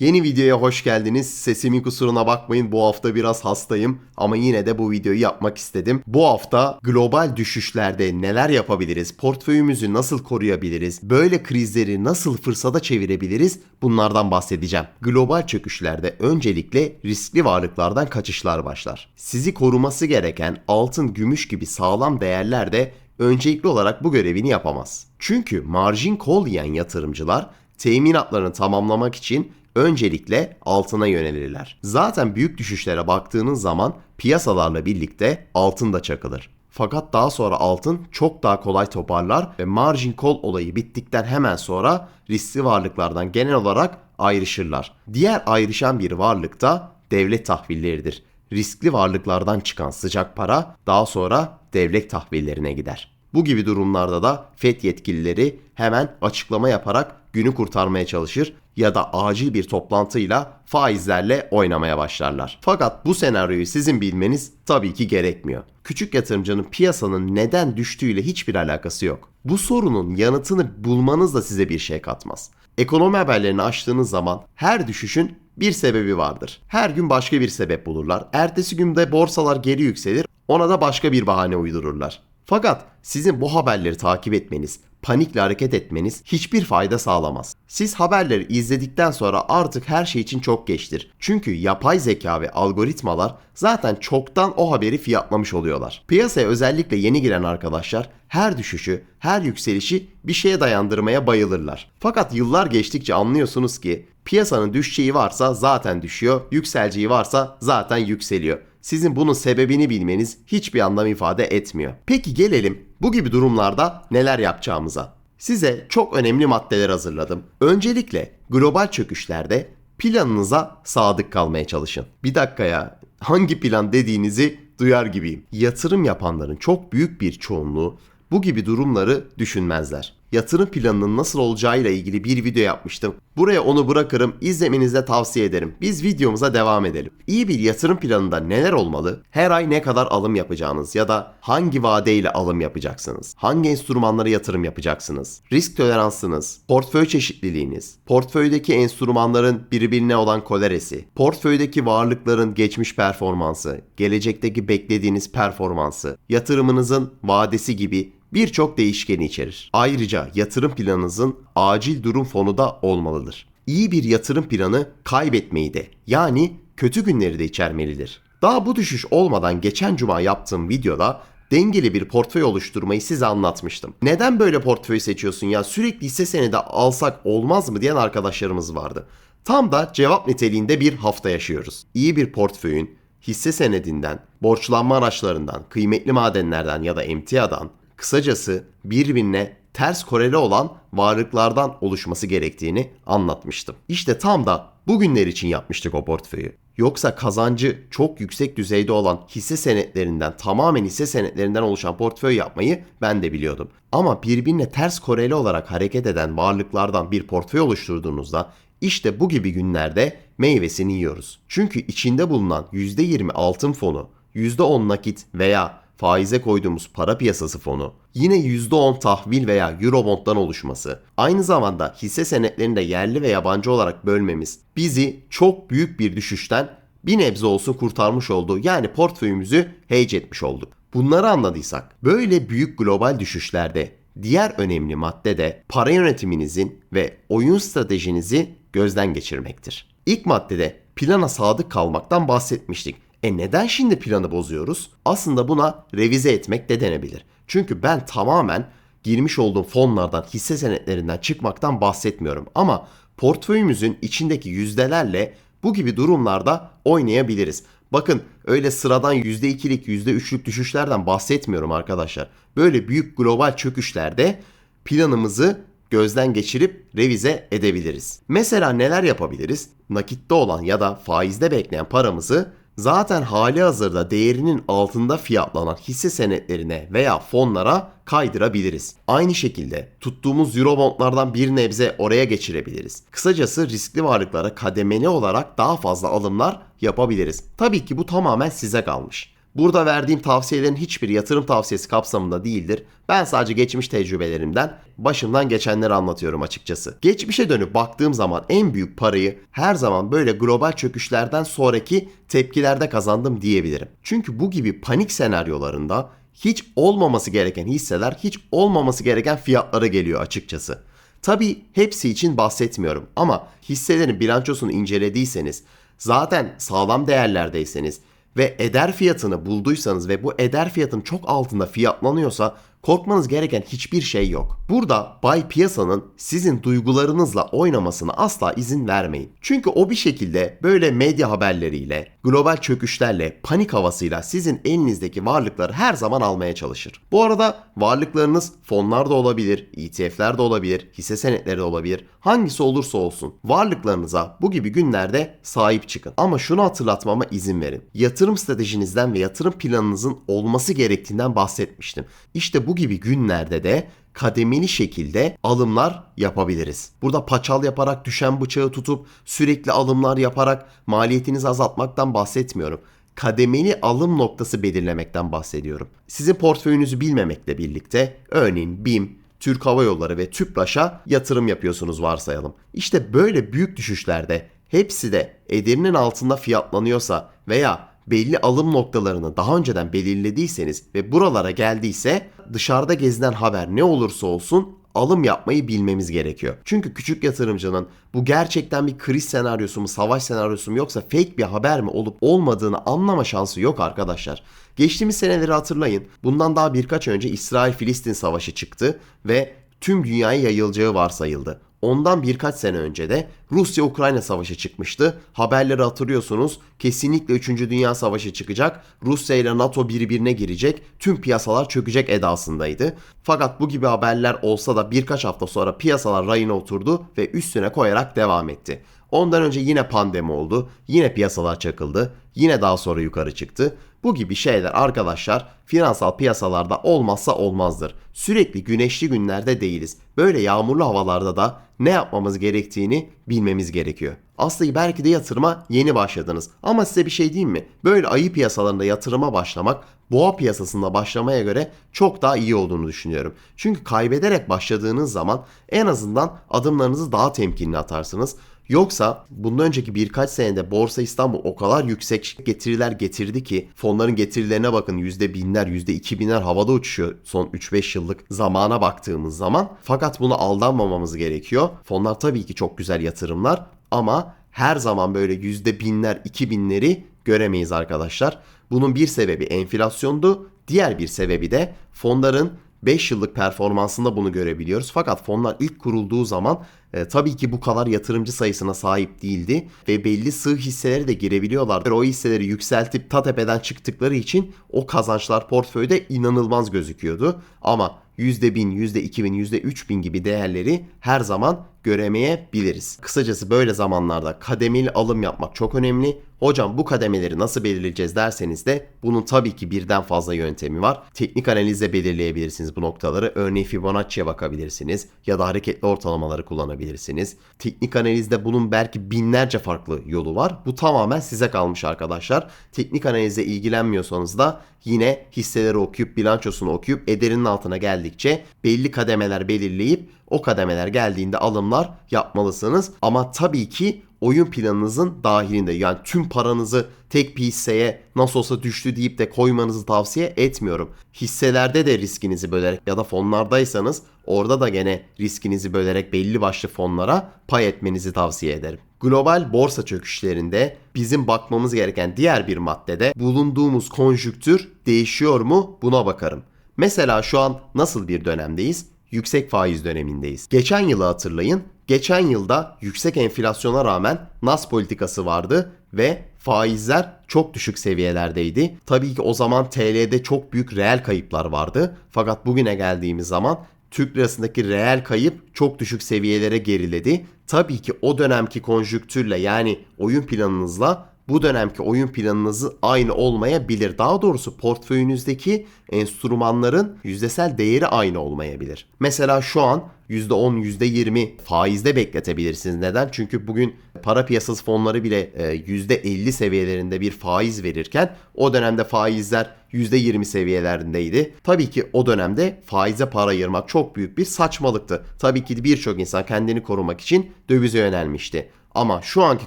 Yeni videoya hoş geldiniz. Sesimin kusuruna bakmayın bu hafta biraz hastayım ama yine de bu videoyu yapmak istedim. Bu hafta global düşüşlerde neler yapabiliriz? Portföyümüzü nasıl koruyabiliriz? Böyle krizleri nasıl fırsata çevirebiliriz? Bunlardan bahsedeceğim. Global çöküşlerde öncelikle riskli varlıklardan kaçışlar başlar. Sizi koruması gereken altın, gümüş gibi sağlam değerler de öncelikli olarak bu görevini yapamaz. Çünkü margin call yiyen yatırımcılar teminatlarını tamamlamak için öncelikle altına yönelirler. Zaten büyük düşüşlere baktığınız zaman piyasalarla birlikte altın da çakılır. Fakat daha sonra altın çok daha kolay toparlar ve margin call olayı bittikten hemen sonra riskli varlıklardan genel olarak ayrışırlar. Diğer ayrışan bir varlık da devlet tahvilleridir. Riskli varlıklardan çıkan sıcak para daha sonra devlet tahvillerine gider. Bu gibi durumlarda da FED yetkilileri hemen açıklama yaparak günü kurtarmaya çalışır ya da acil bir toplantıyla faizlerle oynamaya başlarlar. Fakat bu senaryoyu sizin bilmeniz tabii ki gerekmiyor. Küçük yatırımcının piyasanın neden düştüğüyle hiçbir alakası yok. Bu sorunun yanıtını bulmanız da size bir şey katmaz. Ekonomi haberlerini açtığınız zaman her düşüşün bir sebebi vardır. Her gün başka bir sebep bulurlar. Ertesi günde borsalar geri yükselir. Ona da başka bir bahane uydururlar. Fakat sizin bu haberleri takip etmeniz, panikle hareket etmeniz hiçbir fayda sağlamaz. Siz haberleri izledikten sonra artık her şey için çok geçtir. Çünkü yapay zeka ve algoritmalar zaten çoktan o haberi fiyatlamış oluyorlar. Piyasaya özellikle yeni giren arkadaşlar her düşüşü, her yükselişi bir şeye dayandırmaya bayılırlar. Fakat yıllar geçtikçe anlıyorsunuz ki piyasanın düşeceği varsa zaten düşüyor, yükseleceği varsa zaten yükseliyor. Sizin bunun sebebini bilmeniz hiçbir anlam ifade etmiyor. Peki gelelim bu gibi durumlarda neler yapacağımıza. Size çok önemli maddeler hazırladım. Öncelikle global çöküşlerde planınıza sadık kalmaya çalışın. Bir dakika ya hangi plan dediğinizi duyar gibiyim. Yatırım yapanların çok büyük bir çoğunluğu bu gibi durumları düşünmezler yatırım planının nasıl olacağıyla ilgili bir video yapmıştım. Buraya onu bırakırım, izlemenizi tavsiye ederim. Biz videomuza devam edelim. İyi bir yatırım planında neler olmalı? Her ay ne kadar alım yapacağınız ya da hangi vadeyle alım yapacaksınız? Hangi enstrümanlara yatırım yapacaksınız? Risk toleransınız, portföy çeşitliliğiniz, portföydeki enstrümanların birbirine olan koleresi, portföydeki varlıkların geçmiş performansı, gelecekteki beklediğiniz performansı, yatırımınızın vadesi gibi birçok değişkeni içerir. Ayrıca yatırım planınızın acil durum fonu da olmalıdır. İyi bir yatırım planı kaybetmeyi de yani kötü günleri de içermelidir. Daha bu düşüş olmadan geçen cuma yaptığım videoda dengeli bir portföy oluşturmayı size anlatmıştım. Neden böyle portföy seçiyorsun ya sürekli hisse senedi alsak olmaz mı diyen arkadaşlarımız vardı. Tam da cevap niteliğinde bir hafta yaşıyoruz. İyi bir portföyün hisse senedinden, borçlanma araçlarından, kıymetli madenlerden ya da emtiadan kısacası birbirine ters koreli olan varlıklardan oluşması gerektiğini anlatmıştım. İşte tam da bugünler için yapmıştık o portföyü. Yoksa kazancı çok yüksek düzeyde olan hisse senetlerinden tamamen hisse senetlerinden oluşan portföy yapmayı ben de biliyordum. Ama birbirine ters koreli olarak hareket eden varlıklardan bir portföy oluşturduğunuzda işte bu gibi günlerde meyvesini yiyoruz. Çünkü içinde bulunan %20 altın fonu, %10 nakit veya faize koyduğumuz para piyasası fonu, yine %10 tahvil veya eurobonddan oluşması, aynı zamanda hisse senetlerini de yerli ve yabancı olarak bölmemiz bizi çok büyük bir düşüşten bir nebze olsun kurtarmış oldu. Yani portföyümüzü hedge etmiş olduk. Bunları anladıysak böyle büyük global düşüşlerde diğer önemli madde de para yönetiminizin ve oyun stratejinizi gözden geçirmektir. İlk maddede plana sadık kalmaktan bahsetmiştik. E neden şimdi planı bozuyoruz? Aslında buna revize etmek de denebilir. Çünkü ben tamamen girmiş olduğum fonlardan, hisse senetlerinden çıkmaktan bahsetmiyorum. Ama portföyümüzün içindeki yüzdelerle bu gibi durumlarda oynayabiliriz. Bakın öyle sıradan %2'lik, %3'lük düşüşlerden bahsetmiyorum arkadaşlar. Böyle büyük global çöküşlerde planımızı gözden geçirip revize edebiliriz. Mesela neler yapabiliriz? Nakitte olan ya da faizde bekleyen paramızı zaten hali hazırda değerinin altında fiyatlanan hisse senetlerine veya fonlara kaydırabiliriz. Aynı şekilde tuttuğumuz eurobondlardan bir nebze oraya geçirebiliriz. Kısacası riskli varlıklara kademeli olarak daha fazla alımlar yapabiliriz. Tabii ki bu tamamen size kalmış. Burada verdiğim tavsiyelerin hiçbir yatırım tavsiyesi kapsamında değildir. Ben sadece geçmiş tecrübelerimden, başımdan geçenleri anlatıyorum açıkçası. Geçmişe dönüp baktığım zaman en büyük parayı her zaman böyle global çöküşlerden sonraki tepkilerde kazandım diyebilirim. Çünkü bu gibi panik senaryolarında hiç olmaması gereken hisseler hiç olmaması gereken fiyatlara geliyor açıkçası. Tabii hepsi için bahsetmiyorum ama hisselerin bilançosunu incelediyseniz, zaten sağlam değerlerdeyseniz ve eder fiyatını bulduysanız ve bu eder fiyatın çok altında fiyatlanıyorsa korkmanız gereken hiçbir şey yok. Burada Bay Piyasanın sizin duygularınızla oynamasına asla izin vermeyin. Çünkü o bir şekilde böyle medya haberleriyle, global çöküşlerle, panik havasıyla sizin elinizdeki varlıkları her zaman almaya çalışır. Bu arada varlıklarınız fonlar da olabilir, ETF'ler de olabilir, hisse senetleri de olabilir. Hangisi olursa olsun varlıklarınıza bu gibi günlerde sahip çıkın. Ama şunu hatırlatmama izin verin. Yatırım stratejinizden ve yatırım planınızın olması gerektiğinden bahsetmiştim. İşte bu gibi günlerde de kademeli şekilde alımlar yapabiliriz. Burada paçal yaparak düşen bıçağı tutup sürekli alımlar yaparak maliyetinizi azaltmaktan bahsetmiyorum. Kademeli alım noktası belirlemekten bahsediyorum. Sizin portföyünüzü bilmemekle birlikte örneğin BİM, Türk Hava Yolları ve TÜPRAŞ'a yatırım yapıyorsunuz varsayalım. İşte böyle büyük düşüşlerde hepsi de ederinin altında fiyatlanıyorsa veya belli alım noktalarını daha önceden belirlediyseniz ve buralara geldiyse dışarıda gezinen haber ne olursa olsun alım yapmayı bilmemiz gerekiyor. Çünkü küçük yatırımcının bu gerçekten bir kriz senaryosu mu, savaş senaryosu mu yoksa fake bir haber mi olup olmadığını anlama şansı yok arkadaşlar. Geçtiğimiz seneleri hatırlayın. Bundan daha birkaç önce İsrail-Filistin savaşı çıktı ve tüm dünyaya yayılacağı varsayıldı. Ondan birkaç sene önce de Rusya-Ukrayna savaşı çıkmıştı. Haberleri hatırlıyorsunuz. Kesinlikle 3. Dünya Savaşı çıkacak. Rusya ile NATO birbirine girecek. Tüm piyasalar çökecek edasındaydı. Fakat bu gibi haberler olsa da birkaç hafta sonra piyasalar rayına oturdu ve üstüne koyarak devam etti. Ondan önce yine pandemi oldu. Yine piyasalar çakıldı. Yine daha sonra yukarı çıktı. Bu gibi şeyler arkadaşlar finansal piyasalarda olmazsa olmazdır. Sürekli güneşli günlerde değiliz. Böyle yağmurlu havalarda da ne yapmamız gerektiğini bilmemiz gerekiyor. Aslında belki de yatırıma yeni başladınız. Ama size bir şey diyeyim mi? Böyle ayı piyasalarında yatırıma başlamak boğa piyasasında başlamaya göre çok daha iyi olduğunu düşünüyorum. Çünkü kaybederek başladığınız zaman en azından adımlarınızı daha temkinli atarsınız. Yoksa bundan önceki birkaç senede Borsa İstanbul o kadar yüksek getiriler getirdi ki fonların getirilerine bakın yüzde binler yüzde iki binler havada uçuşuyor son 3-5 yıllık zamana baktığımız zaman. Fakat bunu aldanmamamız gerekiyor. Fonlar tabii ki çok güzel yatırımlar ama her zaman böyle yüzde binler iki binleri göremeyiz arkadaşlar. Bunun bir sebebi enflasyondu. Diğer bir sebebi de fonların 5 yıllık performansında bunu görebiliyoruz. Fakat fonlar ilk kurulduğu zaman e, tabii ki bu kadar yatırımcı sayısına sahip değildi ve belli sığ hisseleri de girebiliyorlardı. O hisseleri yükseltip ta tepeden çıktıkları için o kazançlar portföyde inanılmaz gözüküyordu. Ama %1000, %2000, %3000 gibi değerleri her zaman göremeyebiliriz. Kısacası böyle zamanlarda kademeli alım yapmak çok önemli. Hocam bu kademeleri nasıl belirleyeceğiz derseniz de bunun tabii ki birden fazla yöntemi var. Teknik analizle belirleyebilirsiniz bu noktaları. Örneğin Fibonacci'ye bakabilirsiniz ya da hareketli ortalamaları kullanabilirsiniz. Teknik analizde bunun belki binlerce farklı yolu var. Bu tamamen size kalmış arkadaşlar. Teknik analizle ilgilenmiyorsanız da yine hisseleri okuyup bilançosunu okuyup ederinin altına geldikçe belli kademeler belirleyip o kademeler geldiğinde alımlar yapmalısınız. Ama tabii ki oyun planınızın dahilinde. Yani tüm paranızı tek bir hisseye nasıl olsa düştü deyip de koymanızı tavsiye etmiyorum. Hisselerde de riskinizi bölerek ya da fonlardaysanız orada da gene riskinizi bölerek belli başlı fonlara pay etmenizi tavsiye ederim. Global borsa çöküşlerinde bizim bakmamız gereken diğer bir maddede bulunduğumuz konjüktür değişiyor mu buna bakarım. Mesela şu an nasıl bir dönemdeyiz? Yüksek faiz dönemindeyiz. Geçen yılı hatırlayın. Geçen yılda yüksek enflasyona rağmen nas politikası vardı ve faizler çok düşük seviyelerdeydi. Tabii ki o zaman TL'de çok büyük reel kayıplar vardı. Fakat bugüne geldiğimiz zaman Türk lirasındaki reel kayıp çok düşük seviyelere geriledi. Tabii ki o dönemki konjüktürle yani oyun planınızla bu dönemki oyun planınız aynı olmayabilir. Daha doğrusu portföyünüzdeki enstrümanların yüzdesel değeri aynı olmayabilir. Mesela şu an %10, %20 faizde bekletebilirsiniz. Neden? Çünkü bugün para piyasası fonları bile %50 seviyelerinde bir faiz verirken o dönemde faizler %20 seviyelerindeydi. Tabii ki o dönemde faize para ayırmak çok büyük bir saçmalıktı. Tabii ki birçok insan kendini korumak için dövize yönelmişti. Ama şu anki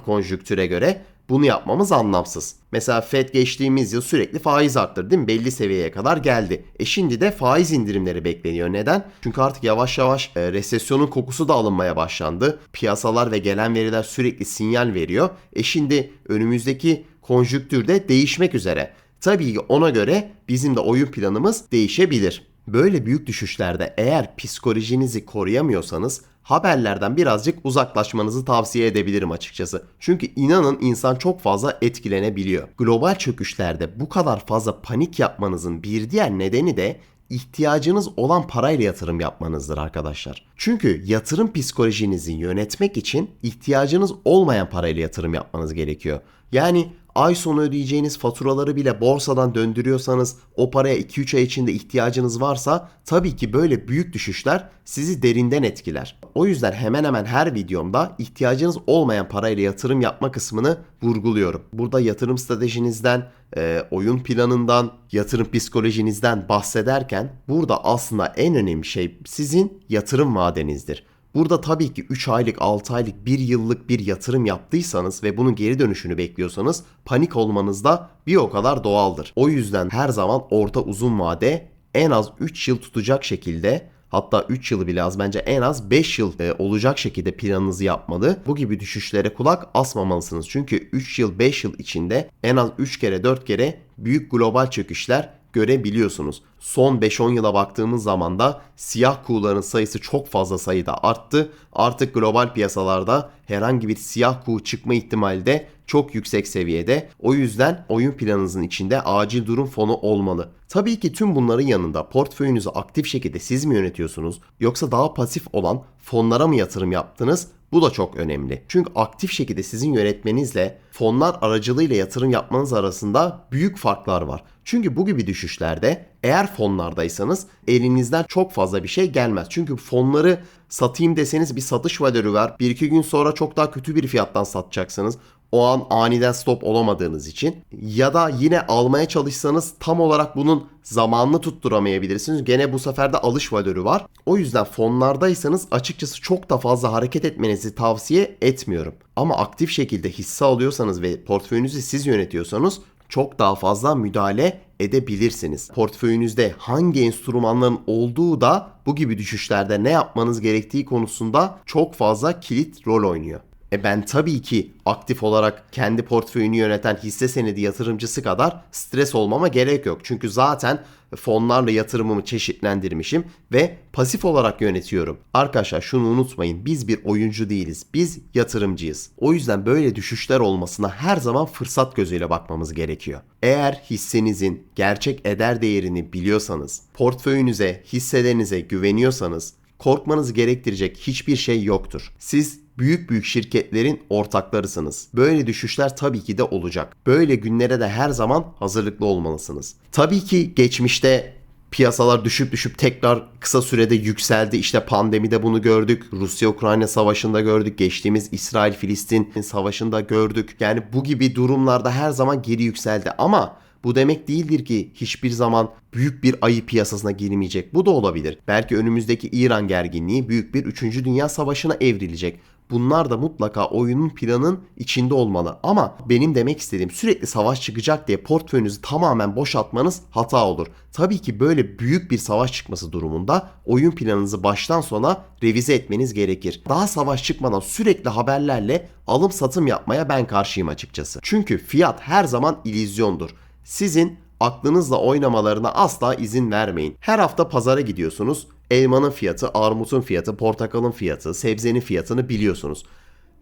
konjüktüre göre bunu yapmamız anlamsız. Mesela Fed geçtiğimiz yıl sürekli faiz arttırdı değil mi? Belli seviyeye kadar geldi. E şimdi de faiz indirimleri bekleniyor. Neden? Çünkü artık yavaş yavaş e, resesyonun kokusu da alınmaya başlandı. Piyasalar ve gelen veriler sürekli sinyal veriyor. E şimdi önümüzdeki konjüktürde değişmek üzere. Tabii ki ona göre bizim de oyun planımız değişebilir. Böyle büyük düşüşlerde eğer psikolojinizi koruyamıyorsanız haberlerden birazcık uzaklaşmanızı tavsiye edebilirim açıkçası. Çünkü inanın insan çok fazla etkilenebiliyor. Global çöküşlerde bu kadar fazla panik yapmanızın bir diğer nedeni de ihtiyacınız olan parayla yatırım yapmanızdır arkadaşlar. Çünkü yatırım psikolojinizi yönetmek için ihtiyacınız olmayan parayla yatırım yapmanız gerekiyor. Yani ay sonu ödeyeceğiniz faturaları bile borsadan döndürüyorsanız o paraya 2-3 ay içinde ihtiyacınız varsa tabii ki böyle büyük düşüşler sizi derinden etkiler. O yüzden hemen hemen her videomda ihtiyacınız olmayan parayla yatırım yapma kısmını vurguluyorum. Burada yatırım stratejinizden, e, oyun planından, yatırım psikolojinizden bahsederken burada aslında en önemli şey sizin yatırım vadenizdir. Burada tabii ki 3 aylık, 6 aylık, 1 yıllık bir yatırım yaptıysanız ve bunun geri dönüşünü bekliyorsanız panik olmanız da bir o kadar doğaldır. O yüzden her zaman orta uzun vade en az 3 yıl tutacak şekilde hatta 3 yılı bile az bence en az 5 yıl e, olacak şekilde planınızı yapmalı. Bu gibi düşüşlere kulak asmamalısınız. Çünkü 3 yıl 5 yıl içinde en az 3 kere 4 kere büyük global çöküşler görebiliyorsunuz. Son 5-10 yıla baktığımız zaman da siyah kuğuların sayısı çok fazla sayıda arttı. Artık global piyasalarda herhangi bir siyah kuğu çıkma ihtimali de çok yüksek seviyede. O yüzden oyun planınızın içinde acil durum fonu olmalı. Tabii ki tüm bunların yanında portföyünüzü aktif şekilde siz mi yönetiyorsunuz yoksa daha pasif olan fonlara mı yatırım yaptınız? Bu da çok önemli. Çünkü aktif şekilde sizin yönetmenizle fonlar aracılığıyla yatırım yapmanız arasında büyük farklar var. Çünkü bu gibi düşüşlerde eğer fonlardaysanız elinizden çok fazla bir şey gelmez. Çünkü fonları satayım deseniz bir satış valörü var. Bir iki gün sonra çok daha kötü bir fiyattan satacaksınız o an aniden stop olamadığınız için ya da yine almaya çalışsanız tam olarak bunun zamanını tutturamayabilirsiniz. Gene bu sefer de alış valörü var. O yüzden fonlardaysanız açıkçası çok da fazla hareket etmenizi tavsiye etmiyorum. Ama aktif şekilde hisse alıyorsanız ve portföyünüzü siz yönetiyorsanız çok daha fazla müdahale edebilirsiniz. Portföyünüzde hangi enstrümanların olduğu da bu gibi düşüşlerde ne yapmanız gerektiği konusunda çok fazla kilit rol oynuyor. E ben tabii ki aktif olarak kendi portföyünü yöneten hisse senedi yatırımcısı kadar stres olmama gerek yok. Çünkü zaten fonlarla yatırımımı çeşitlendirmişim ve pasif olarak yönetiyorum. Arkadaşlar şunu unutmayın. Biz bir oyuncu değiliz. Biz yatırımcıyız. O yüzden böyle düşüşler olmasına her zaman fırsat gözüyle bakmamız gerekiyor. Eğer hissenizin gerçek eder değerini biliyorsanız, portföyünüze, hisselerinize güveniyorsanız korkmanız gerektirecek hiçbir şey yoktur. Siz büyük büyük şirketlerin ortaklarısınız. Böyle düşüşler tabii ki de olacak. Böyle günlere de her zaman hazırlıklı olmalısınız. Tabii ki geçmişte piyasalar düşüp düşüp tekrar kısa sürede yükseldi. İşte pandemide bunu gördük. Rusya-Ukrayna savaşında gördük. Geçtiğimiz İsrail-Filistin savaşında gördük. Yani bu gibi durumlarda her zaman geri yükseldi. Ama bu demek değildir ki hiçbir zaman büyük bir ayı piyasasına girmeyecek. Bu da olabilir. Belki önümüzdeki İran gerginliği büyük bir 3. Dünya Savaşı'na evrilecek. Bunlar da mutlaka oyunun planın içinde olmalı. Ama benim demek istediğim sürekli savaş çıkacak diye portföyünüzü tamamen boşaltmanız hata olur. Tabii ki böyle büyük bir savaş çıkması durumunda oyun planınızı baştan sona revize etmeniz gerekir. Daha savaş çıkmadan sürekli haberlerle alım satım yapmaya ben karşıyım açıkçası. Çünkü fiyat her zaman illüzyondur. Sizin aklınızla oynamalarına asla izin vermeyin. Her hafta pazara gidiyorsunuz. Elmanın fiyatı, armutun fiyatı, portakalın fiyatı, sebzenin fiyatını biliyorsunuz.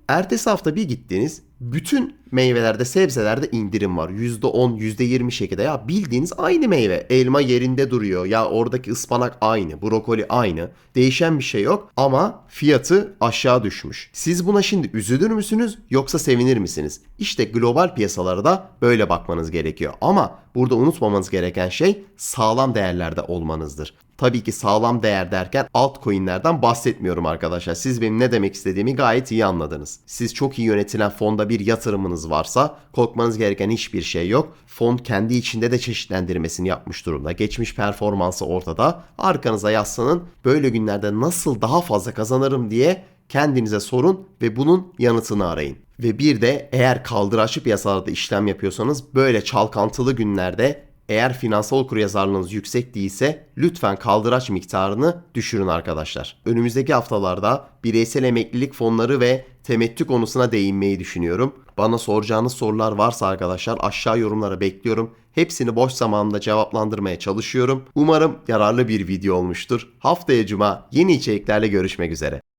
Ertesi hafta bir gittiniz Bütün meyvelerde, sebzelerde indirim var. %10, %20 şekilde. Ya bildiğiniz aynı meyve. Elma yerinde duruyor. Ya oradaki ıspanak aynı, brokoli aynı. Değişen bir şey yok ama fiyatı aşağı düşmüş. Siz buna şimdi üzülür müsünüz yoksa sevinir misiniz? İşte global piyasalara da böyle bakmanız gerekiyor. Ama burada unutmamanız gereken şey sağlam değerlerde olmanızdır. Tabii ki sağlam değer derken altcoin'lerden bahsetmiyorum arkadaşlar. Siz benim ne demek istediğimi gayet iyi anladınız. Siz çok iyi yönetilen fonda bir yatırımınız varsa korkmanız gereken hiçbir şey yok. Fon kendi içinde de çeşitlendirmesini yapmış durumda. Geçmiş performansı ortada. Arkanıza yaslanın. Böyle günlerde nasıl daha fazla kazanırım diye kendinize sorun ve bunun yanıtını arayın. Ve bir de eğer kaldıraçlı piyasalarda işlem yapıyorsanız böyle çalkantılı günlerde eğer finansal okuryazarlığınız yüksek değilse lütfen kaldıraç miktarını düşürün arkadaşlar. Önümüzdeki haftalarda bireysel emeklilik fonları ve temettü konusuna değinmeyi düşünüyorum. Bana soracağınız sorular varsa arkadaşlar aşağı yorumlara bekliyorum. Hepsini boş zamanımda cevaplandırmaya çalışıyorum. Umarım yararlı bir video olmuştur. Haftaya cuma yeni içeriklerle görüşmek üzere.